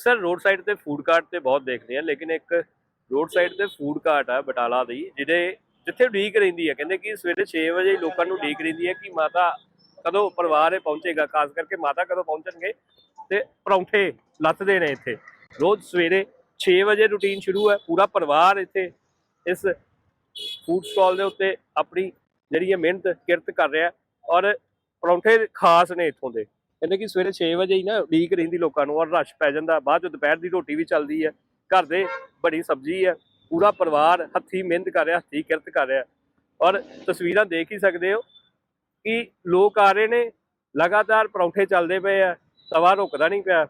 ਅਕਸਰ road side ਤੇ food cart ਤੇ ਬਹੁਤ ਦੇਖਦੇ ਆ, ਲੇਕਿਨ ਇੱਕ ਰੋਡ ਸਾਈਡ ਤੇ ਫੂਡ ਕਾਰਟ ਆ ਬਟਾਲਾ ਦੀ ਜਿਹੜੇ ਜਿੱਥੇ ਉਡੀਕ ਰਹਿੰਦੀ ਹੈ ਕਹਿੰਦੇ ਕਿ ਸਵੇਰੇ 6 ਵਜੇ ਲੋਕਾਂ ਨੂੰ ਉਡੀਕ ਰਹਿੰਦੀ ਹੈ ਕਿ ਮਾਤਾ ਕਦੋਂ ਪਰਿਵਾਰ ਇਹ ਪਹੁੰਚੇਗਾ, ਖਾਸ ਕਰਕੇ ਮਾਤਾ ਕਦੋਂ ਪਹੁੰਚਣਗੇ ਤੇ ਪਰੌਂਠੇ ਲੱਥਦੇ ਨੇ ਇੱਥੇ। ਰੋਜ਼ ਸਵੇਰੇ 6 ਵਜੇ ਰੁਟੀਨ ਸ਼ੁਰੂ ਹੈ, ਪੂਰਾ ਪਰਿਵਾਰ ਇੱਥੇ ਇਸ ਫੂਡ ਸਟਾਲ ਦੇ ਉੱਤੇ ਆਪਣੀ ਜਿਹੜੀ ਹੈ ਮਿਹਨਤ, ਕਿਰਤ ਕਰ ਰਿਹਾ ਔਰ ਪਰੌਂਠੇ ਖਾਸ ਨੇ ਇੱਥੋਂ ਦੇ। ਕਹਿੰਦੇ ਕਿ ਸਵੇਰੇ 6 ਵਜੇ ਹੀ ਨਾ ਉਡੀਕ ਰਹਿੰਦੀ ਲੋਕਾਂ ਨੂੰ ਔਰ ਰਸ਼ ਪੈ ਜਾਂਦਾ। ਬਾਅਦ ਚ ਦੁਪਹਿਰ ਦੀ ਰੋਟੀ ਵੀ ਚੱਲਦੀ ਹੈ। ਘਰ ਦੇ ਬੜੀ ਸਬਜ਼ੀ ਹੈ। ਪੂਰਾ ਪਰਿਵਾਰ ਹੱਥੀ ਮਿਹਨਤ ਕਰ ਰਿਹਾ ਹੱਥੀ ਕਿਰਤ ਕਰ ਰਿਹਾ। ਔਰ ਤਸਵੀਰਾਂ ਦੇਖ ਹੀ ਸਕਦੇ ਹੋ ਕਿ ਲੋਕ ਆ ਰਹੇ ਨੇ। ਲਗਾਤਾਰ ਪਰੌਂਠੇ ਚੱਲਦੇ ਪਏ ਆ। ਤਵਾ ਰੁਕਦਾ ਨਹੀਂ ਪਿਆ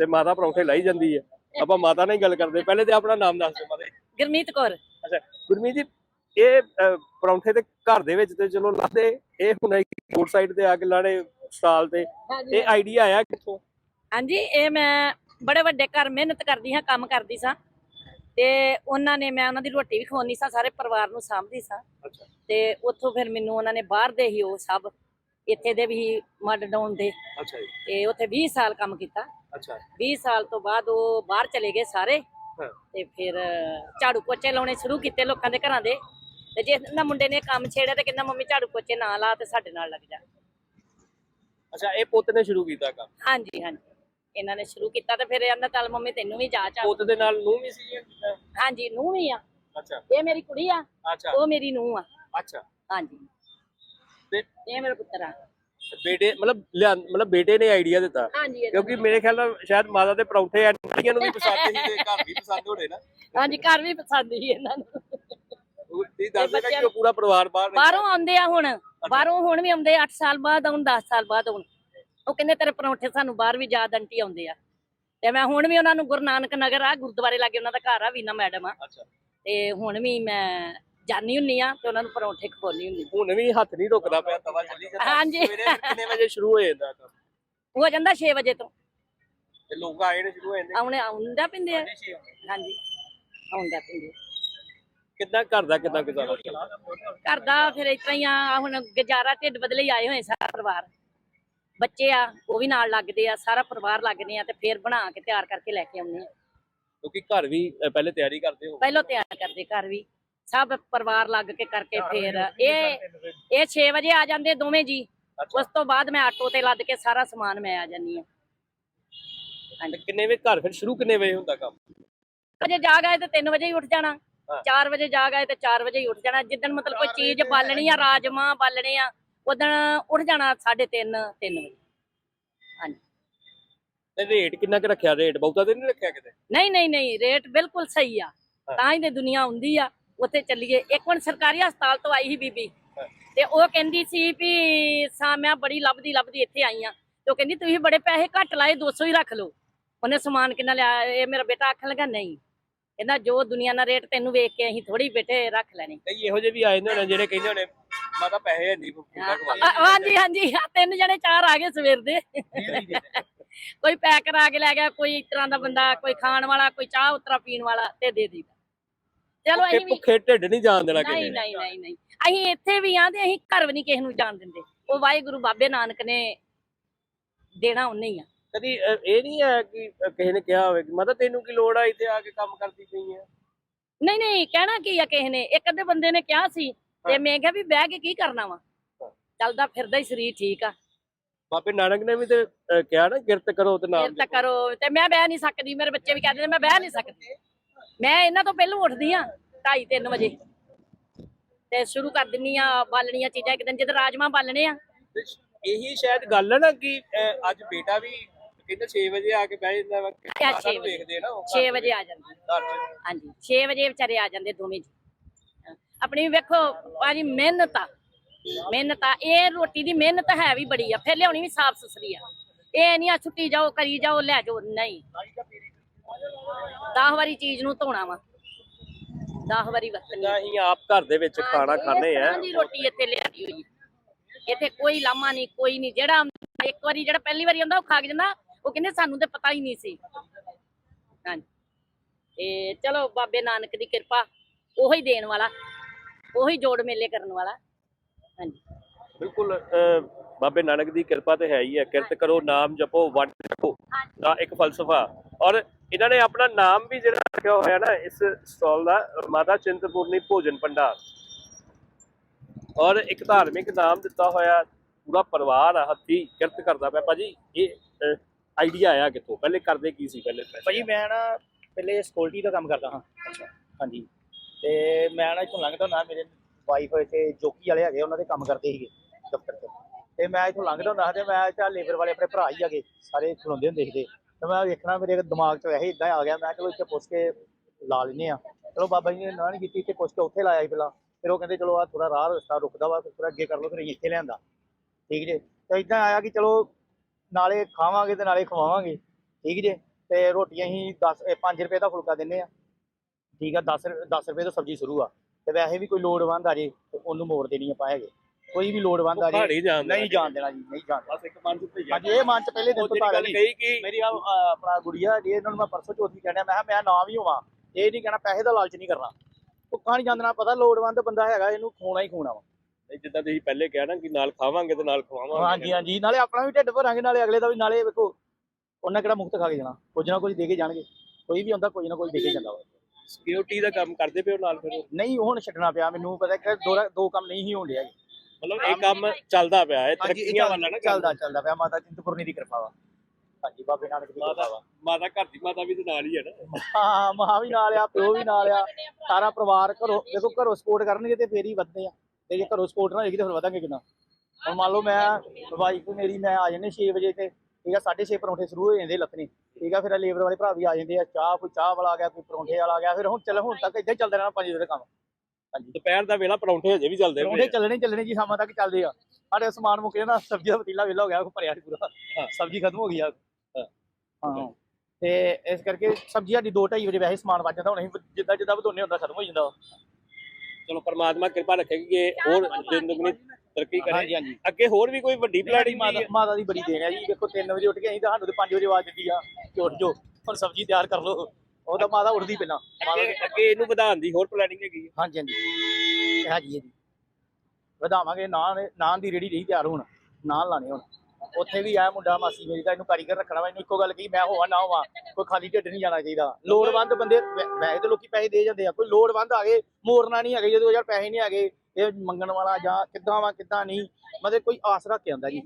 ਤੇ ਮਾਤਾ ਪਰੌਂਠੇ ਲਾਈ ਜਾਂਦੀ ਹੈ। ਆਪਾਂ ਮਾਤਾ ਨਾਲ ਹੀ ਗੱਲ ਕਰਦੇ ਪਹਿਲੇ ਤੇ ਆਪਣਾ ਨਾਮ ਦੱਸ ਦਿਓ ਮਾਤਾ। ਗੁਰਮੀਤ ਕੌਰ। ਅੱਛਾ ਗੁਰਮੀਤ ਜੀ ਇਹ ਪਰੌਂਠੇ ਤੇ ਘਰ ਦੇ ਵਿੱਚ ਤੇ ਚਲੋ ਲਾਦੇ ਇਹ ਹੁਣ ਰੋਡ ਸਾਈਡ ਤੇ ਆ ਕੇ ਲਾਣੇ ਸਟਾਲ ਤੇ। ਇਹ ਆਈਡੀਆ ਆਇਆ ਕਿੱਥੋਂ? ਹਾਂਜੀ ਇਹ ਮੈਂ ਬੜੇ ਵੱਡੇ ਘਰ ਮਿਹਨਤ ਕਰਦੀ ਹਾਂ ਕੰਮ ਕਰਦੀ ਸਾਂ। ਤੇ ਉਹਨਾਂ ਨੇ ਮੈਂ ਉਹਨਾਂ ਦੀ ਰੋਟੀ ਵੀ ਖਵਾਉਣੀ ਸਾਂ ਸਾਰੇ ਪਰਿਵਾਰ ਨੂੰ ਸਾਂਭਦੀ ਸਾਂ। ਅੱਛਾ। ਤੇ ਉੱਥੋਂ ਫਿਰ ਮੈਨੂੰ ਉਹਨਾਂ ਨੇ ਬਾਹਰ ਦੇ ਹੀ ਉਹ ਸਭ ਇੱਥੇ ਦੇ ਵੀ ਮੱਡ ਡਾਉਣ ਦੇ। ਅੱਛਾ ਜੀ। ਤੇ ਉੱਥੇ 20 ਸਾਲ ਕੰਮ ਕੀਤਾ। ਅੱਛਾ। 20 ਸਾਲ ਤੋਂ ਬਾਅਦ ਉਹ ਬਾਹਰ ਚਲੇ ਗਏ ਸਾਰੇ। ਤੇ ਫਿਰ ਝਾੜੂ ਪੋਚੇ ਲਾਉਣੇ ਸ਼ੁਰੂ ਕੀਤੇ ਲੋਕਾਂ ਦੇ ਘਰਾਂ ਦੇ। ਤੇ ਜੇ ਇਹਨਾਂ ਮੁੰਡੇ ਨੇ ਕੰਮ ਛੇੜਿਆ ਤੇ ਕਹਿੰਦਾ ਮੰਮੀ ਝਾੜੂ ਪੋਚੇ ਨਾ ਲਾ ਤੇ ਸਾਡੇ ਨਾਲ ਲੱਗ ਜਾ। ਅੱਛਾ ਇਹ ਪੁੱਤ ਨੇ ਸ਼ੁਰੂ ਕੀਤਾ ਕੰਮ? ਹਾਂਜੀ ਹਾਂਜੀ। ਇਹਨਾਂ ਨੇ ਸ਼ੁਰੂ ਕੀਤਾ ਤੇ ਫਿਰ ਇਹਨਾਂ ਚੱਲ ਮੰਮੀ ਤੈਨੂੰ ਵੀ ਜਾ ਚਾ ਪੁੱਤ ਦੇ ਨਾਲ ਨੂੰ ਵੀ ਸੀ ਹਾਂਜੀ ਨੂੰਹ ਵੀ ਆ। ਅੱਛਾ। ਇਹ ਮੇਰੀ ਕੁੜੀ ਆ। ਅੱਛਾ। ਉਹ ਮੇਰੀ ਨੂੰਹ ਆ। ਅੱਛਾ। ਹਾਂਜੀ। ਤੇ ਇਹ ਮੇਰਾ ਪੁੱਤਰ ਆ। ਬੇਟੇ ਮਤਲਬ ਮਤਲਬ ਬੇਟੇ ਨੇ ਆਈਡੀਆ ਦਿੱਤਾ? ਕਿਉਂਕਿ ਮੇਰੇ ਖਿਆਲ ਨਾਲ ਸ਼ਾਇਦ ਮਾਤਾ ਦੇ ਪਰੌਂਠੇ ਆਂਟੀਆਂ ਨੂੰ ਵੀ ਪਸੰਦ ਸੀ ਤੇ ਘਰ ਵੀ ਪਸੰਦ ਹੋਣੇ ਨਾ। ਹਾਂਜੀ ਘਰ ਵੀ ਪਸੰਦ ਹੀ ਇਹਨਾਂ ਨੂੰ। ਤੁਸੀਂ ਦੱਸ ਦੇਣਾ ਬੱਚਿਆਂ ਕਿ ਉਹ ਪੂਰਾ ਪਰਿਵਾਰ ਬਾਹਰ ਆਉਂਦੇ ਆ ਹੁਣ ਬਾਹਰੋਂ ਹੁਣ ਵੀ ਆਉਂਦੇ 8 ਸਾਲ ਬਾਅਦ ਆਉਣ 10 ਸਾਲ ਬਾਅਦ ਆਉਣ। ਉਹ ਕਹਿੰਦੇ ਤੇਰੇ ਪਰੌਂਠੇ ਸਾਨੂੰ ਬਾਹਰ ਵੀ ਯਾਦ ਆਂਟੀ ਆਉਂਦੇ ਆ। ਤੇ ਮੈਂ ਹੁਣ ਵੀ ਉਹਨਾਂ ਨੂੰ ਗੁਰੂ ਨਾਨਕ ਨਗਰ ਆ ਗੁਰਦੁਆਰੇ ਲਾਗੇ ਉਹਨਾਂ ਦਾ ਘਰ ਆ ਵੀਨਾ ਮੈਡਮ ਆ। ਅੱਛਾ। ਤੇ ਹੁਣ ਵੀ ਮੈਂ ਜਾਣੀ ਹੁੰਨੀ ਆ ਤੇ ਉਹਨਾਂ ਨੂੰ ਪਰੌਂਠੇ ਖਵਾਉਣੀ ਹੁੰਨੀ ਹੁਣ ਵੀ ਹੱਥ ਨਹੀਂ ਰੁਕਦਾ ਪਿਆ ਤਵਾ ਚੱਲੀ ਜਾਂਦਾ। ਹਾਂਜੀ। ਸਵੇਰੇ ਫਿਰ ਕਿੰਨੇ ਵਜੇ ਸ਼ੁਰੂ ਹੋ ਜਾਂਦਾ ਕੰਮ? ਹੋ ਜਾਂਦਾ 6 ਵਜੇ ਤੋਂ। ਤੇ ਲੋਕ ਆਏ ਨੇ ਸ਼ੁਰੂ ਹੋ ਜਾਂਦੇ। ਆਉਣੇ ਆਉਂਦਾ ਪਿੰਦੇ ਆ। ਹਾਂਜੀ। ਆਉਂਦਾ ਪਿੰਦੇ ਕਿੱਦਾਂ ਘਰ ਦਾ ਕਿੱਦਾਂ ਗੁਜ਼ਾਰਾ ਚੱਲਦਾ? ਘਰ ਦਾ ਫਿਰ ਤਰ੍ਹਾਂ ਹੀ ਆ ਹੁਣ ਗੁਜ਼ਾਰਾ ਢਿੱਡ ਬਦਲੇ ਹੀ ਆਏ ਹੋਏ ਸਾਰਾ ਪਰਿਵਾਰ। ਬੱਚੇ ਆ ਉਹ ਵੀ ਨਾਲ ਲੱਗਦੇ ਆ ਸਾਰਾ ਪਰਿਵਾਰ ਲੱਗਦੇ ਆ ਤੇ ਫਿਰ ਬਣਾ ਕੇ ਤਿਆਰ ਕਰਕੇ ਲੈ ਕੇ ਆਉਂਦੇ ਆ। ਕਿਉਂਕਿ ਘਰ ਵੀ ਅ, ਪਹਿਲੇ ਤਿਆਰੀ ਕਰਦੇ ਹੋ? ਪਹਿਲਾਂ ਤਿਆਰ ਕਰਦੇ ਘਰ ਵੀ। ਸਭ ਪਰਿਵਾਰ ਲੱਗ ਕੇ ਕਰਕੇ ਫਿਰ ਇਹ ਇਹ 6 ਵਜੇ ਆ ਜਾਂਦੇ ਦੋਵੇਂ ਜੀ। ਉਸ ਤੋਂ ਬਾਅਦ ਮੈਂ ਆਟੋ ਤੇ ਲੱਦ ਕੇ ਸਾਰਾ ਸਮਾਨ ਮੈਂ ਆ ਜਾਨੀ ਆ ਤੇ ਕਿੰਨੇ ਵਜੇ ਘਰ ਫਿਰ ਸ਼ੁਰੂ ਕਿੰਨੇ ਵਜੇ ਹੁੰਦਾ ਕੰਮ? ਵਜੇ ਜਾਗ ਆਏ ਤੇ 3 ਵਜੇ ਹੀ ਉੱਠ ਜਾਣਾ। 4 ਵਜੇ ਜਾਗ ਆਏ ਤੇ 4 ਵਜੇ ਹੀ ਉੱਠ ਜਾਣਾ। ਜਿੱਦਣ ਮਤਲਬ ਕੋਈ ਚੀਜ਼ ਬਾਲਣੀ ਆ ਰਾਜਮਾ ਬਾਲਣੇ ਆ ਉਦਣ ਉੱਠ ਜਾਣਾ 3:30 3 ਵਜੇ। ਹਾਂਜੀ। ਤੇ ਰੇਟ ਕਿੰਨਾ ਕੁ ਰੱਖਿਆ? ਰੇਟ ਬਹੁਤਾ ਤੇ ਨਹੀਂ ਰੱਖਿਆ ਕਿਤੇ? ਨਹੀਂ ਨਹੀਂ ਨਹੀਂ ਰੇਟ ਬਿਲਕੁਲ ਸਹੀ ਆ। ਤਾਂ ਹੀ ਤੇ ਦੁਨੀਆ ਹੁੰਦੀ ਆ। ਉੱਥੇ ਚੱਲੀਏ। ਇੱਕ ਵਾਰ ਸਰਕਾਰੀ ਹਸਪਤਾਲ ਤੋਂ ਆਈ ਸੀ ਬੀਬੀ। ਤੇ ਉਹ ਕਹਿੰਦੀ ਸੀ ਵੀ ਸਾਮਿਆ ਬੜੀ ਲੱਭਦੀ ਲੱਭਦੀ ਇੱਥੇ ਆਈ ਆ। ਤੇ ਉਹ ਕਹਿੰਦੀ ਤੁਸੀਂ ਬੜੇ ਪੈਸੇ ਘੱਟ ਲਾਏ 200 ਹੀ ਰੱਖ ਲਓ। ਉਹਨੇ ਸਮਾਨ ਕਿੰਨਾ ਲਿਆ? ਇਹ ਮੇਰਾ ਬੇਟਾ ਆਖਣ ਲੱਗਾ ਨਹੀਂ। ਕਹਿੰਦਾ ਜੋ ਦੁਨੀਆ ਦਾ ਰੇਟ ਤੈਨੂੰ ਵੇਖ ਕੇ ਅਸੀਂ ਥੋੜੀ ਬੇਟੇ ਰੱਖ ਲੈਣੇ। ਕਈ ਇਹੋ ਜਿਹੇ ਵੀ ਆਏ ਨੇ ਜਿਹੜੇ ਕਹਿੰਦੇ ਹੋਣੇ ਮਾਤਾ ਪੈਸੇ ਨਹੀਂ ਫੂਡਾ ਆ- ਹਾਂਜੀ ਹਾਂਜੀ ਆਹ ਤਿੰਨ ਜਣੇ ਚਾਰ ਆ ਗਏ ਸਵੇਰ ਦੇ। ਕੋਈ ਪੈਕ ਕਰਾ ਕੇ ਲੈ ਗਿਆ ਕੋਈ ਇਸ ਤਰ੍ਹਾਂ ਦਾ ਬੰਦਾ ਕੋਈ ਖਾਣ ਵਾਲਾ ਕੋਈ ਚਾਹ ਉਤਰਾ ਪੀਣ ਵਾਲਾ ਤੇ ਦੇ ਦਿੱਤਾ ਚਲੋ ਅਸੀਂ ਵੀ ਭੁੱਖੇ ਢਿੱਡ ਨਹੀਂ ਜਾਣ ਦੇਣਾ ਨਹੀਂ ਕਿਸੇ ਨੇ। ਨਹੀਂ ਨਹੀਂ ਨਹੀਂ। ਅਸੀਂ ਇੱਥੇ ਵੀ ਆਂ ਤੇ ਅਸੀਂ ਘਰ ਵੀ ਨਹੀਂ ਕਿਸੇ ਨੂੰ ਜਾਣ ਦਿੰਦੇ। ਉਹ ਵਾਹਿਗੁਰੂ ਬਾਬੇ ਨਾਨਕ ਨੇ ਦੇਣਾ ਉਹਨੇ ਹੀ ਆ। ਕਦੀ ਇਹ ਨਹੀਂ ਹੈ ਕਿ ਕਿਸੇ ਨੇ ਕਿਹਾ ਹੋਵੇ ਕਿ ਮਾਤਾ ਤੈਨੂੰ ਕੀ ਲੋੜ ਆ ਇੱਥੇ ਆ ਕੇ ਕੰਮ ਕਰਦੀ ਪਈ ਹੈ ਨਹੀਂ ਨਹੀਂ ਕਹਿਣਾ ਕੀ ਆ ਕਿਸੇ ਨੇ? ਇੱਕ ਅੱਧੇ ਬੰਦੇ ਨੇ ਕਿਹਾ ਸੀ ਤੇ ਹਾਂ। ਮੈਂ ਕਿਹਾ ਵੀ ਬਹਿ ਕੇ ਕੀ ਕਰਨਾ ਵਾ? ਹਾਂ। ਚੱਲਦਾ ਫਿਰਦਾ ਹੀ ਸਰੀਰ ਠੀਕ ਆ। ਬਾਬੇ ਨਾਨਕ ਨੇ ਵੀ ਤੇ ਕਿਹਾ ਨਾ ਕਿਰਤ ਕਰੋ ਤੇ ਨਾਮ ਫਿਰ ਤਾਂ ਕਰੋ ਤੇ ਮੈਂ ਬਹਿ ਨਹੀਂ ਸਕਦੀ ਮੇਰੇ ਬੱਚੇ ਵੀ ਕਹਿੰਦੇ ਨੇ ਮੈਂ ਬਹਿ ਨਹੀਂ ਸਕਦੀ। ਮੈਂ ਇਹਨਾਂ ਤੋਂ ਪਹਿਲਾਂ ਉੱਠਦੀ ਆ 2:30 3 ਵਜੇ। ਤੇ ਸ਼ੁਰੂ ਕਰ ਦਿੰਨੀ ਆ ਬਾਲਣੀਆਂ ਚੀਜ਼ਾਂ ਇੱਕ ਦਿਨ ਜਦ ਰਾਜਮਾ ਬਾਲਣੇ ਆ। ਤੇ ਇਹੀ ਸ਼ਾਇਦ ਗੱਲ ਹੈ ਨਾ ਕਿ ਅੱਜ ਬੇਟਾ ਵੀ ਕਹਿੰਦਾ 6 ਵਜੇ ਆ ਕੇ ਬਹਿ ਜਾਂਦਾ ਵਾ ਕਿਆ ਛੇ ਨੂੰ ਵਜੇ? ਵੇਖਦੇ ਨਾ ਉਹ 6 ਵਜੇ ਆ ਜਾਂਦੇ। ਘਰ 'ਚ। ਹਾਂਜੀ 6 ਵਜੇ ਵਿਚਾਰੇ ਆ ਜਾਂਦੇ ਦੋਵੇਂ ਜੀ। ਆਪਣੀ ਵੀ ਵੇਖੋ ਭਾਜੀ ਮਿਹਨਤ ਆ। ਮਿਹਨਤ ਆ। ਇਹ ਰੋਟੀ ਦੀ ਮਿਹਨਤ ਹੈ ਵੀ ਬੜੀ ਆ। ਫਿਰ ਲਿਆਉਣੀ ਵੀ ਸਾਫ਼ ਸੁਥਰੀ ਆ। ਇਹ ਨਹੀਂ ਆ ਛੁੱਟੀ ਜਾਓ ਕਰੀ ਜਾਓ ਲੈ ਜਾਓ। ਨਹੀਂ। 10 ਵਾਰੀ ਚੀਜ਼ ਨੂੰ ਧੋਣਾ ਵਾ। 10 ਵਾਰੀ ਵਰਤਣੀ ਜਿੱਦਾਂ ਅਸੀਂ ਆਪ ਘਰ ਦੇ ਵਿੱਚ ਖਾਣਾ ਹਾਂਜੀ, ਇਸ ਖਾਣੇ ਆ। ਤਰ੍ਹਾਂ ਦੀ ਰੋਟੀ ਇੱਥੇ ਲਿਆਦੀ ਹੋਈ ਹੈ। ਇੱਥੇ ਕੋਈ ਲਾਮਾ ਨਹੀਂ ਕੋਈ ਨਹੀਂ। ਜਿਹੜਾ ਆਉਂਦਾ, ਇੱਕ ਵਾਰੀ ਜਿਹੜਾ ਪਹਿਲੀ ਵਾਰੀ ਆਉਂਦਾ ਉਹ ਖਾ ਕੇ ਜਾਂਦਾ ਉਹ ਕਹਿੰਦੇ ਸਾਨੂੰ ਤੇ ਪਤਾ ਹੀ ਨਹੀਂ ਸੀ। ਹਾਂਜੀ। ਤੇ ਚਲੋ ਬਾਬੇ ਨਾਨਕ ਦੀ ਕਿਰਪਾ ਉਹੀ ਦੇਣ ਵਾਲਾ ਉਹੀ ਜੋੜ ਮੇਲੇ ਕਰਨ ਵਾਲਾ। ਹਾਂਜੀ। ਬਿਲਕੁਲ ਬਾਬੇ ਨਾਨਕ ਦੀ ਕਿਰਪਾ ਤੇ ਹੈ ਹੀ ਹੈ। ਕਿਰਤ ਕਰੋ ਨਾਮ ਜਪੋ ਵੰਡ ਰੱਖੋ। ਦਾ ਇੱਕ ਫਲਸਫਾ। ਔਰ ਇਹਨਾਂ ਨੇ ਆਪਣਾ ਨਾਮ ਵੀ ਜਿਹੜਾ ਰੱਖਿਆ ਹੋਇਆ ਨਾ ਇਸ ਸਟਾਲ ਦਾ ਮਾਤਾ ਚਿੰਤਪੂਰਨੀ ਭੋਜਨ ਭੰਡਾਰ। ਔਰ ਇੱਕ ਧਾਰਮਿਕ ਨਾਮ ਦਿੱਤਾ ਹੋਇਆ ਪੂਰਾ ਪਰਿਵਾਰ ਆ ਹੱਥੀ ਕਿਰਤ ਕਰਦਾ ਪਿਆ। ਭਾਜੀ ਇਹ ਆਈਡੀਆ ਆਇਆ ਕਿੱਥੋਂ? ਪਹਿਲੇ ਕਰਦੇ ਕੀ ਸੀ ਪਹਿਲੇ ਭਾਜੀ ਮੈਂ ਨਾ ਪਹਿਲੇ ਸਕਿਉਰਟੀ ਦਾ ਕੰਮ ਕਰਦਾ ਹਾਂ। ਅੱਛਾ। ਹਾਂਜੀ। ਤੇ ਮੈਂ ਨਾ ਇੱਥੋਂ ਲੰਘਦਾ ਹੁੰਦਾ ਮੇਰੇ ਵਾਈਫ ਇੱਥੇ ਜੋਕੀ ਵਾਲੇ ਹੈਗੇ ਉਹਨਾਂ ਦੇ ਕੰਮ ਕਰਦੇ ਸੀਗੇ ਦਫ਼ਤਰ 'ਚ ਤੇ ਮੈਂ ਇੱਥੋਂ ਲੰਘਦਾ ਹੁੰਦਾ ਤੇ ਮੈਂ ਚਾ ਲੇਬਰ ਵਾਲੇ ਆਪਣੇ ਭਰਾ ਹੀ ਹੈਗੇ ਸਾਰੇ ਖਲੋਂਦੇ ਹੁੰਦੇ ਸੀਗੇ। ਤੇ ਮੈਂ ਵੇਖਣਾ ਮੇਰੇ ਦਿਮਾਗ 'ਚ ਵੈਸੇ ਇਦਾਂ ਆ ਗਿਆ ਮੈਂ ਚਲੋ ਇੱਥੇ ਪੁੱਛ ਕੇ ਲਾ ਲੈਨੇ ਆ ਚਲੋ ਬਾਬਾ ਜੀ ਨੇ ਨਾ ਨਹੀਂ ਕੀਤੀ ਇੱਥੇ ਪੁੱਛ ਕੇ ਉੱਥੇ ਲਾਇਆ ਸੀ ਪਹਿਲਾਂ। ਫਿਰ ਉਹ ਕਹਿੰਦੇ ਚਲੋ ਆ ਥੋੜਾ ਰਾਹ ਰਸਤਾ ਰੁਕਦਾ ਵਾ ਫਿਰ ਥੋੜਾ ਅੱਗੇ ਕਰ ਲਓ ਫਿਰ ਇੱਥੇ ਲਿਆਂਦਾ। ਠੀਕ ਜੇ? ਤੇ ਇਦਾਂ ਆਇਆ ਕਿ ਚਲੋ ਨਾਲੇ ਖਾਵਾਂਗੇ ਤੇ ਨਾਲੇ ਖਵਾਵਾਂਗੇ ਠੀਕ ਜੇ? ਤੇ ਰੋਟੀਆਂ ਹੀ 10 5 ਰੁਪਏ ਦਾ ਫੁਲਕਾ ਦਿੰਨੇ ਆ। ਠੀਕ ਆ 10 10 ਰੁਪਏ ਤੋਂ ਸਬਜ਼ੀ ਸ਼ੁਰੂ ਆ। ਤੇ ਵੈਸੇ ਵੀ ਕੋਈ ਲੋੜਵੰਦ ਆ ਜੇ ਤੇ ਉਹਨੂੰ ਮੋੜ ਦੇਣੀ ਆਪਾਂ ਹੈਗੇ। ਕੋਈ ਵੀ ਲੋੜਵੰਦ ਆ ਜੇ ਨਹੀਂ ਜਾਣ ਦੇਣਾ ਜੀ ਨਹੀਂ ਜਾਣ ਬਸ ਇੱਕ ਮਨ ਉੱਤੇ ਹਾਂਜੀ ਇਹ ਮਨ ਚ ਪਹਿਲੇ ਦਿਨ ਤੋਂ ਗੱਲ ਕਹੀ ਕਿ ਮੇਰੀ ਆ ਆਪਣਾ ਗੁੜੀਆ ਜੀ ਇਹਨਾਂ ਨੂੰ ਮੈਂ ਪਰਸੋਂ ਚੌਥੀ ਕਹਿਣਾ ਮੈਂ ਕਿਹਾ ਮੈਂ ਨਾਮ ਹੀ ਹੋਵਾਂ। ਇਹ ਨਹੀਂ ਕਹਿਣਾ ਪੈਸੇ ਦਾ ਲਾਲਚ ਨਹੀਂ ਕਰਨਾ। ਭੁੱਖਾ ਨਹੀਂ ਜਾਂਦਣਾ ਪਤਾ ਲੋੜਵੰਦ ਬੰਦਾ ਹੈਗਾ ਇਹਨੂੰ ਖੋਣਾ ਹੀ ਖੋਣਾ ਵਾ। ਨਹੀਂ, ਜਿੱਦਾਂ ਤੁਸੀਂ ਪਹਿਲੇ ਕਿਹਾ ਨਾ ਕਿ ਨਾਲ ਖਾਵਾਂਗੇ ਤੇ ਨਾਲ ਖਵਾਵਾਂਗੇ। ਹਾਂਜੀ ਹਾਂਜੀ। ਨਾਲੇ ਆਪਣਾ ਵੀ ਢਿੱਡ ਭਰਾਂਗੇ ਨਾਲੇ ਅਗਲੇ ਦਾ ਵੀ ਨਾਲੇ ਵੇਖੋ ਉਹਨਾਂ ਕਿਹੜਾ ਮੁਕਤ ਖਾ ਕੇ ਜਾਣਾ। ਕੁਝ ਨਾ ਕੁਝ ਦੇ ਕੇ ਜਾਣਗੇ। ਕੋਈ ਵੀ ਹੁੰਦਾ ਕੁਝ ਨਾ ਕੁਝ ਦੇ ਕੇ ਜਾਂਦਾ ਵਾ। ਸਿਕਿਉਰਿਟੀ ਦਾ ਕੰਮ ਕਰਦੇ ਪਿਓ ਨਾਲ ਫਿਰ ਨਹੀਂ ਹੁਣ ਛੱਡਣਾ ਪਿਆ। ਮੈਨੂੰ ਪਤਾ ਕਿ ਦੋ ਦੋ ਕੰਮ ਨਹੀਂ ਹੀ ਹੋਣ ਜੀ। ਮਤਲਬ ਇਹ ਕੰਮ ਚੱਲਦਾ ਪਿਆ ਹੈ ਤਰੱਕੀਆਂ ਵਾਲਾ ਨਾ। ਚੱਲਦਾ ਚੱਲਦਾ ਪਿਆ। ਮਾਤਾ ਚਿੰਤਪੁਰਨੀ ਦੀ ਕਿਰਪਾ ਵਾ। ਹਾਂਜੀ ਬਾਬੇ ਨਾਨਕ ਦੀ ਕਿਰਪਾ ਵਾ। ਮਾਤਾ ਘਰ ਦੀ ਮਾਤਾ ਵੀ ਤੇ ਨਾਲ ਹੀ ਹੈ ਨਾ। ਹਾਂ ਮਾਂ ਵੀ ਨਾਲ ਆ ਪਿਓ ਵੀ ਨਾਲ ਆ। ਸਾਰਾ ਪਰਿਵਾਰ ਘਰੋਂ ਦੇਖੋ ਘਰੋਂ ਸਪੋਰਟ ਕਰਨਗੇ ਤੇ ਫੇਰ ਹੀ ਵੱਧਦੇ ਆ। ਤੇ ਜੇ ਘਰੋਂ ਸਪੋਰਟ ਨਾ ਹੋਏਗੀ ਤੇ ਫਿਰ ਵਧਾਂਗੇ ਕਿੰਨਾ ਹੁਣ ਮੰਨ ਲਓ ਮੈਂ ਵਾਈਫ ਮੇਰੀ ਮੈਂ ਆ ਜਾਂਦੇ 6 ਵਜੇ ਤੇ ਠੀਕ ਆ 6:30 ਪਰੌਂਠੇ ਸ਼ੁਰੂ ਹੋ ਜਾਂਦੇ ਲੱਥਣੇ ਠੀਕ ਆ ਫਿਰ ਲੇਬਰ ਵਾਲੇ ਭਰਾ ਵੀ ਆ ਜਾਂਦੇ ਆ ਚਾਹ ਕੋਈ ਚਾਹ ਵਾਲਾ ਆ ਗਿਆ ਕੋਈ ਪਰੌਂਠੇ ਵਾਲਾ ਆ ਗਿਆ ਫਿਰ ਹੁਣ ਚੱਲ ਹੁਣ ਤੱਕ ਇਦਾਂ ਚੱਲਦਾ ਰਹਿਣਾ 5 ਵਜੇ ਕੰਮ। ਹਾਂਜੀ। ਦੁਪਹਿਰ ਦਾ ਵੇਲਾ ਪਰੌਂਠੇ ਹਜੇ ਵੀ ਚੱਲਦੇ ਪਰੌਂਠੇ ਚੱਲਣੇ ਚੱਲਣੇ ਜੀ ਸ਼ਾਮਾਂ ਤੱਕ ਚੱਲਦੇ ਆ। ਸਾਡੇ ਸਮਾਨ ਮੁੱਕੇ ਨਾ ਸਬਜ਼ੀ ਦਾ ਪਤੀਲਾ ਵੇਲਾ ਹੋ ਗਿਆ ਭਰਿਆ ਪੂਰਾ। ਸਬਜ਼ੀ ਖਤਮ ਹੋ ਗਈ ਆ। ਹਾਂ। ਤੇ ਇਸ ਕਰਕੇ ਸਬਜ਼ੀ ਸਾਡੀ 2:30 ਵਜੇ ਵੈਸੇ ਸਮਾਨ ਵੱਜ ਜਾਂਦਾ ਹੁਣ ਅਸੀਂ ਜਿੱਦਾਂ ਜਿੱਦਾਂ ਵਧਾਉਂਦੇ ਹੁੰਦਾ ਖਤਮ ਹੋ ਜਾਂਦਾ। ਵਾ। ਚਲੋ ਪਰਮਾਤਮਾ ਕਿਰਪਾ ਰੱਖੇਗੀ ਕਿ ਇਹ ਹੋਰ ਜ਼ਿੰਦਗੀ ਤਰੱਕੀ ਕਰੇ। ਹਾਂਜੀ ਹਾਂਜੀ। ਅੱਗੇ ਹੋਰ ਵੀ ਕੋਈ ਵੱਡੀ ਪਲਾੜੀ ਪਲਾੜੀ ਮਾਤਾ ਮਾਤਾ ਦੀ ਬੜੀ ਦੇਣ ਹੈ ਜੀ। ਦੇਖੋ 3 ਵਜੇ ਉੱਠ ਕੇ ਅਸੀਂ ਤਾਂ ਸਾਨੂੰ ਤੇ 5 ਵਜੇ ਆਵਾਜ਼ ਦਿੱਤੀ ਆ ਕਿ ਉੱਠ ਜਾਓ ਹੁਣ ਸਬਜ਼ੀ ਤਿਆਰ ਕਰ ਲਓ। ਉਹ ਤਾਂ ਮਾਤਾ ਉੱਠਦੀ ਪਹਿਲਾਂ। ਮਾਤਾ ਅੱਗੇ ਅੱਗੇ ਇਹਨੂੰ ਵਧਾਉਣ ਦੀ ਹੋਰ ਪਲਾਨਿੰਗ ਹੈਗੀ ਹੈ। ਹਾਂਜੀ ਹਾਂਜੀ। ਇਹ ਹੈਗੀ ਹੈ ਜੀ ਵਧਾਵਾਂਗੇ ਨਾਨ ਨਾਨ ਦੀ ਰੇੜੀ ਰਹੀ ਤਿਆਰ ਹੁਣ। ਨਾਨ ਲਾਣੇ ਹੁਣ। ਉੱਥੇ ਵੀ ਆਇਆ ਮੁੰਡਾ ਮਾਸੀ ਮੇਰੀ ਦਾ, ਇਹਨੂੰ ਕਾਰੀਗਰ ਰੱਖਣਾ ਵਾ, ਇਹਨੂੰ ਇੱਕੋ ਗੱਲ ਕਹੀ, ਮੈਂ ਹੋਵਾਂ ਨਾ ਹੋਵਾਂ, ਕੋਈ ਖਾਲੀ ਢਿੱਡ ਨਹੀਂ ਜਾਣਾ ਚਾਹੀਦਾ। ਲੋੜਵੰਦ ਬੰਦੇ ਵੈਸੇ ਤਾਂ ਲੋਕੀ ਪੈਸੇ ਦੇ ਜਾਂਦੇ ਆ, ਕੋਈ ਲੋੜਵੰਦ ਆ ਗਏ, ਮੋਰਨਾ ਨਹੀਂ ਹੈਗੇ, ਜਦੋਂ ਯਾਰ ਪੈਸੇ ਨਹੀਂ ਹੈਗੇ, ਇਹ ਮੰਗਣ ਵਾਲਾ ਜਾਂ ਕਿੱਦਾਂ ਵਾ, ਕਿੱਦਾਂ ਨਹੀਂ, ਮਤਲਬ ਕੋਈ ਆਸ ਰੱਖ ਕੇ ਆਉਂਦਾ ਜੀ।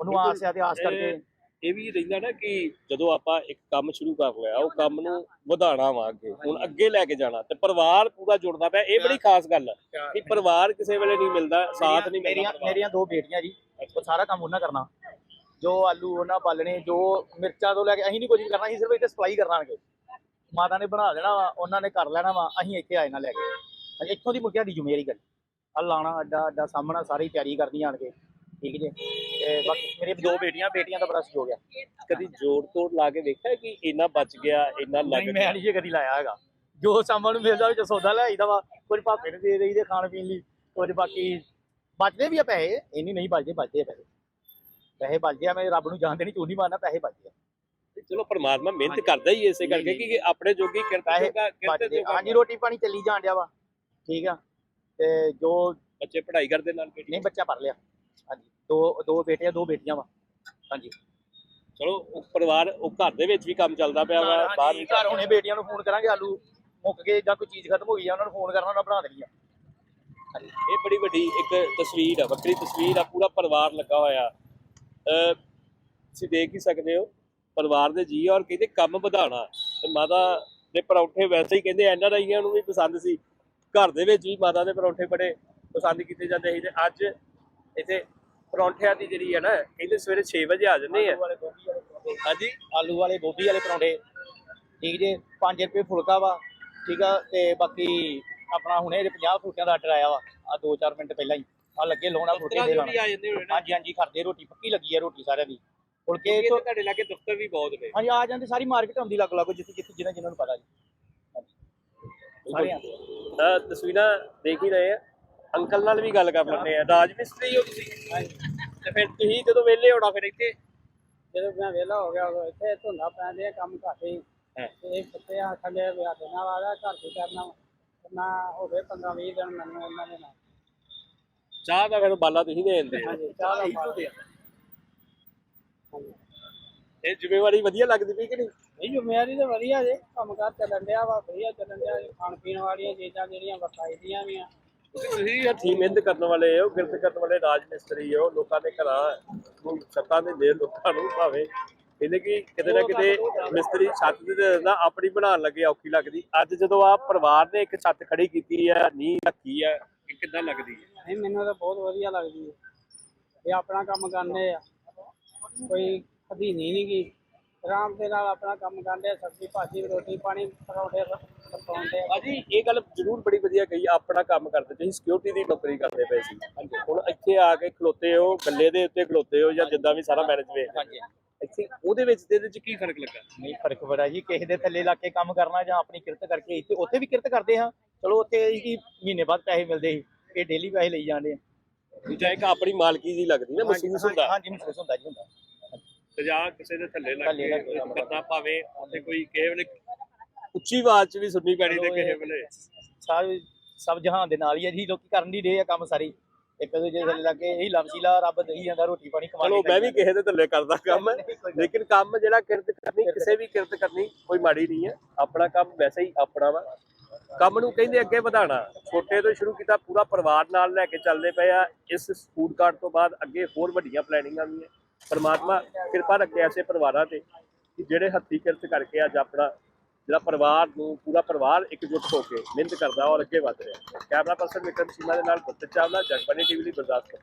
ਉਹਨੂੰ ਆਸ ਆ ਤੇ ਆਸ ਕਰਕੇ। ਇਹ ਵੀ ਰਹਿੰਦਾ ਨਾ ਕਿ ਜਦੋਂ ਆਪਾਂ ਇੱਕ ਕੰਮ ਸ਼ੁਰੂ ਕਰ ਲਿਆ ਉਹ ਕੰਮ ਨੂੰ ਵਧਾਉਣਾ ਵਾ ਅੱਗੇ। ਹੁਣ ਅੱਗੇ ਲੈ ਕੇ ਜਾਣਾ ਤੇ ਪਰਿਵਾਰ ਪੂਰਾ ਜੁੜਦਾ ਪਿਆ ਇਹ ਬੜੀ ਖਾਸ ਗੱਲ ਹੈ ਕਿ ਪਰਿਵਾਰ ਕਿਸੇ ਵੇਲੇ ਨਹੀਂ ਮਿਲਦਾ ਸਾਥ ਨਹੀਂ ਮਿਲਦਾ ਮੇਰੀਆਂ ਮੇਰੀਆਂ ਦੋ ਬੇਟੀਆਂ ਜੀ ਉਹ ਸਾਰਾ ਕੰਮ ਉਹਨਾਂ ਕਰਨਾ। ਜੋ ਆਲੂ ਉਹਨਾਂ ਬਾਲਣੇ ਜੋ ਮਿਰਚਾਂ ਤੋਂ ਲੈ ਕੇ ਅਸੀਂ ਨਹੀਂ ਕੁਝ ਵੀ ਕਰਨਾ ਅਸੀਂ ਸਿਰਫ ਇੱਥੇ ਸਪਲਾਈ ਕਰਨਾਗੇ ਮਾਤਾ ਨੇ ਬਣਾ ਦੇਣਾ ਵਾ ਉਹਨਾਂ ਨੇ ਕਰ ਲੈਣਾ ਵਾ ਅਸੀਂ ਇੱਥੇ ਆਏ ਨਾ ਲੈ ਕੇ। ਇੱਥੋਂ ਦੀ ਮੁੱਕਿਆ ਦੀ ਜ਼ਿੰਮੇਵਾਰੀ ਗੱਲ। ਆ ਲਾਣਾ ਅੱਡਾ ਅੱਡਾ ਸਾਹਮਣਾ ਸਾਰੀ ਤਿਆਰੀ ਕਰਦੀਆਂ ਆਣ ਕੇ। ਠੀਕ ਜੇ। ਤੇ ਬਾਕੀ ਮੇਰੇ ਦੋ ਬੇਟੀਆਂ ਬੇਟੀਆਂ ਦਾ ਬੜਾ ਸਹਿਯੋਗ ਆ। ਕਦੀ ਜੋੜ ਤੋੜ ਲਾ ਕੇ ਵੇਖਿਆ ਕਿ ਇੰਨਾ ਬਚ ਗਿਆ ਇੰਨਾ ਲੱਗ ਨਹੀਂ ਮੈਂ ਨਹੀਂ ਜੇ ਕਦੀ ਲਾਇਆ ਹੈਗਾ। ਜੋ ਸਾਮਾਨ ਨੂੰ ਮਿਲਦਾ ਵਿੱਚ ਸੌਦਾ ਲੈ ਆਈਦਾ ਵਾ ਕੁਝ ਭਾਪੇ ਨੂੰ ਦੇ ਦੇਈਦੇ ਖਾਣ ਪੀਣ ਲਈ ਕੁਝ ਬਾਕੀ ਬਚਦੇ ਵੀ ਆ ਪੈਸੇ। ਇੰਨੀ ਨਹੀਂ ਬਚਦੇ ਬਚਦੇ ਆ ਪੈਸੇ। ਪੈਸੇ ਬਚਦੇ ਆ ਮੈਂ ਰੱਬ ਨੂੰ ਜਾਣਦੇ ਨਹੀਂ ਝੂਠ ਮਾਰਨਾ ਪੈਸੇ ਬਚਦੇ ਆ। ਚਲੋ ਪਰਮਾਤਮਾ ਮਿਹਨਤ ਕਰਦਾ ਹੀ ਇਸੇ ਕਰਕੇ ਕਿ ਆਪਣੇ ਜੋਗੀ ਕਿਰਤ ਪੈਸੇ ਜੋਗਾ ਹਾਂਜੀ ਰੋਟੀ ਪਾਣੀ ਚੱਲੀ ਜਾਣ ਡਿਆ ਵਾ। ਠੀਕ ਆ। ਤੇ ਜੋ ਬੱਚੇ ਪੜ੍ਹਾਈ ਕਰਦੇ ਨਾਲ ਨਹੀਂ ਬੱਚਾ ਪੜ ਲਿਆ। ਹਾਂਜੀ ਦੋ ਦੋ ਬੇਟੇ ਆ ਦੋ ਬੇਟੀਆਂ ਵਾ। ਹਾਂਜੀ। ਚਲੋ ਉਹ ਪਰਿਵਾਰ ਉਹ ਘਰ ਦੇ ਵਿੱਚ ਵੀ ਕੰਮ ਚੱਲਦਾ ਪਿਆ ਵਾ ਬਾਹਰ ਵੀ ਘਰ ਹੁਣੇ ਬੇਟੀਆਂ ਨੂੰ ਫੋਨ ਕਰਾਂਗੇ ਆਲੂ ਮੁੱਕ ਗਏ ਜਾਂ ਕੋਈ ਚੀਜ਼ ਖਤਮ ਹੋ ਗਈ ਆ ਉਹਨਾਂ ਨੂੰ ਫੋਨ ਕਰਨਾ ਉਹਨਾਂ ਬਣਾ ਦੇਣੀ ਆ। ਇਹ ਬੜੀ ਵੱਡੀ ਇੱਕ ਤਸਵੀਰ ਆ ਵੱਖਰੀ ਤਸਵੀਰ ਆ ਪੂਰਾ ਪਰਿਵਾਰ ਲੱਗਾ ਹੋਇਆ। ਅਹ ਤੁਸੀਂ ਦੇਖ ਹੀ ਸਕਦੇ ਹੋ ਪਰਿਵਾਰ ਦੇ ਜੀ ਔਰ ਕਹਿੰਦੇ ਕੰਮ ਵਧਾਉਣਾ। ਤੇ ਮਾਤਾ ਦੇ ਪਰੌਂਠੇ ਵੈਸੇ ਹੀ ਕਹਿੰਦੇ ਐਨ ਆਰ ਆਈਆਂ ਨੂੰ ਵੀ ਪਸੰਦ ਸੀ। ਘਰ ਦੇ ਵਿੱਚ ਵੀ ਮਾਤਾ ਦੇ ਪਰੌਂਠੇ ਬੜੇ ਪਸੰਦ ਕੀਤੇ ਜਾਂਦੇ ਸੀ ਤੇ ਅੱਜ ਇੱਥੇ ਪਰੌਂਠਿਆਂ ਦੀ ਜਿਹੜੀ ਹੈ ਨਾ ਕਹਿੰਦੇ ਸਵੇਰੇ 6 ਵਜੇ ਆ ਜਾਂਦੇ ਆ। ਹਾਂਜੀ? ਆਲੂ ਵਾਲੇ ਗੋਭੀ ਵਾਲੇ ਪਰੌਂਠੇ। ਠੀਕ ਜੇ? 5 ਰੁਪਏ ਫੁਲਕਾ ਵਾ। ਠੀਕ ਆ? ਤੇ ਬਾਕੀ ਆਪਣਾ ਹੁਣੇ ਇਹਦੇ 50 ਫੁਲਕਿਆਂ ਦਾ ਆਰਡਰ ਆਇਆ ਵਾ। ਆ 2-4 ਮਿੰਟ ਪਹਿਲਾਂ ਹੀ। ਆ ਲੱਗੇ ਲੋਣਾ ਫੁਲਕੇ ਦੇ ਲਾਣਾ ਹਾਂਜੀ ਹਾਂਜੀ ਖਰਦੇ ਰੋਟੀ ਪੱਕੀ ਲੱਗੀ ਆ ਰੋਟੀ ਸਾਰਿਆਂ ਦੀ। ਫੁਲਕੇ ਇਹ ਇੱਥੋਂ ਤੁਹਾਡੇ ਲਾਗੇ ਦਫ਼ਤਰ ਵੀ ਬਹੁਤ ਨੇ। ਹਾਂਜੀ ਆ ਜਾਂਦੇ ਸਾਰੀ ਮਾਰਕੀਟ ਆਉਂਦੀ ਲੱਗ ਲੱਗ ਜਿੱਥੇ ਜਿੱਥੇ ਜਿਹਨਾਂ ਜਿਹਨਾਂ ਨੂੰ ਪਤਾ ਜੀ। ਹਾਂਜੀ। ਸਾਰੇ ਆ। ਤਾਂ ਤਸਵੀਰਾਂ ਦੇਖ ਹੀ ਰਹੇ ਆ। ਅੰਕਲ ਨਾਲ ਵੀ ਗੱਲ ਕਰ ਲੈਂਦੇ ਆ। ਰਾਜ ਮਿਸਤਰੀ ਹੋ ਤੁਸੀਂ। ਤੇ ਫਿਰ ਤੁਸੀਂ ਜਦੋਂ ਵਿਹਲੇ ਹੋਣਾ ਫਿਰ ਇੱਥੇ ਜਦੋਂ ਮੈਂ ਵਿਹਲਾ ਹੋ ਗਿਆ ਉਦੋਂ ਇੱਥੇ ਧੁੰਦਾ ਪੈਂਦੇ ਆ ਕੰਮ ਘੱਟ ਹੀ ਹਾਂ। ਤੇ ਇਹ ਕਿੱਥੇ ਆ ਥੱਲੇ ਵਿਆਹ ਦੇਣਾ ਵਾਲਾ ਘਰ ਕੀ ਕਰਨਾ। ਵਾ। ਤੇ ਮੈਂ ਹੋ ਗਏ 15 20 ਦਿਨ ਮੈਨੂੰ ਉਹਨਾਂ ਦੇ ਨਾਲ ਚਾਹ ਦਾ ਫਿਰ ਬਾਲਾ ਤੁਸੀਂ ਦੇ ਦਿੰਦੇ ਹਾਂਜੀ ਚਾਹ ਦਾ ਮਾਲ ਇਹ ਜ਼ਿੰਮੇਵਾਰੀ ਵਧੀਆ ਲੱਗਦੀ ਪਈ ਕਿ ਨਹੀਂ? ਇਹ ਜ਼ਿੰਮੇਵਾਰੀ ਤਾਂ ਵਧੀਆ ਜੇ। ਕੰਮ ਕਾਰ ਚੱਲਣ ਡਿਆ ਵਾ ਵਧੀਆ ਚੱਲਣ ਡਿਆ। ਜੀ। ਖਾਣ ਪੀਣ ਵਾਲੀਆਂ ਚੀਜ਼ਾਂ ਜਿਹੜੀਆਂ ਵਰਤਾਈਦੀਆਂ ਵੀ ਆ। ਤੁਸੀਂ ਹੱਥੀਂ ਮਿਹਨਤ ਕਰਨ ਵਾਲੇ ਹੋ ਕਿਰਤ ਕਰਨ ਵਾਲੇ ਰਾਜ ਮਿਸਤਰੀ ਹੋ, ਲੋਕਾਂ ਦੇ ਘਰਾਂ ਨੂੰ ਛੱਤਾਂ ਦੇ ਦੇ ਲੋਕਾਂ ਨੂੰ ਭਾਵੇਂ। ਕਹਿੰਦੇ ਕਿ ਕਿਤੇ ਨਾ ਕਿਤੇ ਮਿਸਤਰੀ ਛੱਤ ਦੇ ਦਿੰਦਾ ਆਪਣੀ ਬਣਾਉਣ ਲੱਗੇ ਔਖੀ ਲੱਗਦੀ। ਅੱਜ ਜਦੋਂ ਆ ਪਰਿਵਾਰ ਨੇ ਇੱਕ ਛੱਤ ਖੜੀ ਕੀਤੀ ਹੈ ਨੀਂਹ ਰੱਖੀ ਹੈ ਇਹ ਕਿੱਦਾਂ ਲੱਗਦੀ ਹੈ ਨਹੀਂ, ਮੈਨੂੰ ਤਾਂ ਬਹੁਤ ਵਧੀਆ ਲੱਗਦੀ ਹੈ ਇਹ ਆਪਣਾ ਕੰਮ ਕਰਨੇ ਆ। ਕੋਈ ਅਧੀਨੀ ਨਹੀਂ ਗੀ ਆਰਾਮ ਦੇ ਨਾਲ ਆਪਣਾ ਕੰਮ ਕਰਦੇ ਸਬਜ਼ੀ ਭਾਜੀ, ਰੋਟੀ ਪਾਣੀ, ਪਰੌਂਠੇ ਭਾਜੀ ਇਹ ਗੱਲ ਜ਼ਰੂਰ ਬੜੀ ਵਧੀਆ ਕਹੀ ਆਪਣਾ ਕੰਮ ਕਰਦੇ ਤੁਸੀਂ ਸਿਕਿਉਰਿਟੀ ਦੀ ਨੌਕਰੀ ਕਰਦੇ ਪਏ ਸੀ। ਹੁਣ ਇੱਥੇ ਆ ਕੇ ਖਲੋਤੇ ਹੋ ਗੱਲੇ ਦੇ ਉੱਤੇ ਖਲੋਤੇ ਹੋ ਜਾਂ ਜਿੱਦਾਂ ਵੀ ਸਾਰਾ ਮੈਨੇਜ ਵੇਖ ਹਾਂਜੀ। ਇੱਥੇ ਉਹਦੇ ਵਿੱਚ ਤੇ ਇਹਦੇ ਚ ਕੀ ਫ਼ਰਕ ਲੱਗਾ? ਨਹੀਂ ਫ਼ਰਕ ਬੜਾ ਜੀ ਕਿਸੇ ਦੇ ਥੱਲੇ ਲੱਗ ਕੇ ਕੰਮ ਕਰਨਾ ਜਾਂ ਆਪਣੀ ਕਿਰਤ ਕਰਕੇ ਇੱਥੇ ਉੱਥੇ ਵੀ ਕਿਰਤ ਕਰਦੇ ਹਾਂ। ਚਲੋ ਉੱਥੇ ਕਿ ਮਹੀਨੇ ਬਾਅਦ ਪੈਸੇ ਮਿਲਦੇ ਸੀ ਇਹ ਡੇਲੀ ਪੈਸੇ ਲਈ ਜਾਂਦੇ ਆ। ਦੂਜਾ ਇੱਕ ਆਪਣੀ ਮਾਲਕੀ ਦੀ ਲੱਗਦੀ ਨਾ ਮਹਿਸੂਸ ਹੁੰਦਾ। ਹਾਂਜੀ ਮਹਿਸੂਸ ਹੁੰਦਾ ਜੀ ਹੁੰਦਾ। ਤੇ ਜਾਂ ਕਿਸੇ ਦੇ ਥੱਲੇ ਲੱਗ ਕੇ ਕੇ ਕੰਮ ਕਰਨਾ। ਭਾਵੇਂ ਉੱਥੇ ਕੋਈ ਕਿਸੇ ਵੇਲੇ ਉੱਚੀ ਆਵਾਜ਼ ਚ ਵੀ ਸੁਣਨੀ ਪੈਣੀ ਤੇ ਕਿਸੇ ਵੇਲੇ। ਸਾਰੇ ਸਭ ਜਹਾਨ ਦੇ ਨਾਲ ਹੀ ਆ ਜੀ ਲੋਕੀ ਕਰਨ ਨਹੀਂ ਰਹੇ ਆ ਕੰਮ ਸਾਰੇ। ਇੱਕ ਦੂਜੇ ਦੇ ਥੱਲੇ ਲੱਗ ਇਹੀ ਲਮਸੀਲਾ ਰੱਬ ਦੇਈ ਜਾਂਦਾ ਰੋਟੀ ਪਾਣੀ ਕਮਾ ਚਲੋ ਮੈਂ ਵੀ ਕਿਸੇ ਦੇ ਥੱਲੇ ਕਰਦਾ ਕੰਮ ਲੇਕਿਨ ਕੰਮ ਜਿਹੜਾ ਕਿਰਤ ਕਰਨੀ ਕਿਸੇ ਵੀ ਕਿਰਤ ਕਰਨੀ ਕੋਈ ਮਾੜੀ ਨਹੀਂ ਹੈ ਆਪਣਾ ਕੰਮ ਵੈਸੇ ਹੀ ਆਪਣਾ ਵਾ। ਕੰਮ ਨੂੰ ਕਹਿੰਦੇ ਅੱਗੇ ਵਧਾਣਾ ਛੋਟੇ ਤੋਂ ਸ਼ੁਰੂ ਕੀਤਾ ਪੂਰਾ ਪਰਿਵਾਰ ਨਾਲ ਲੈ ਕੇ ਚੱਲਦੇ ਪਏ ਆ। ਇਸ ਫੂਡ ਕਾਰਟ ਤੋਂ ਬਾਅਦ ਅੱਗੇ ਹੋਰ ਵੱਡੀਆਂ ਪਲੈਨਿੰਗਾਂ ਵੀ ਹੈ ਪਰਮਾਤਮਾ ਕਿਰਪਾ ਰੱਖੇ ਐਸੇ ਪਰਿਵਾਰਾਂ ਤੇ ਕਿ ਜਿਹੜੇ ਹੱਥੀਂ ਕਿਰਤ ਕਰਕੇ ਅੱਜ ਆਪਣਾ ਜਿਹੜਾ ਪਰਿਵਾਰ ਨੂੰ, ਪੂਰਾ ਪਰਿਵਾਰ ਇਕਜੁੱਟ ਹੋ ਕੇ ਮਿਹਨਤ ਕਰਦਾ ਔਰ ਅੱਗੇ ਵਧ ਰਿਹਾ। ਕੈਮਰਾ ਪਰਸਨ ਵਿਕਰਮ ਸੀਮਾ ਦੇ ਨਾਲ ਗੁਰਤ ਚਾਵਲਾ ਜਗਬਾਨੀ ਟੀਵੀ ਲਈ ਗੁਰਦਾਸਪੁਰ।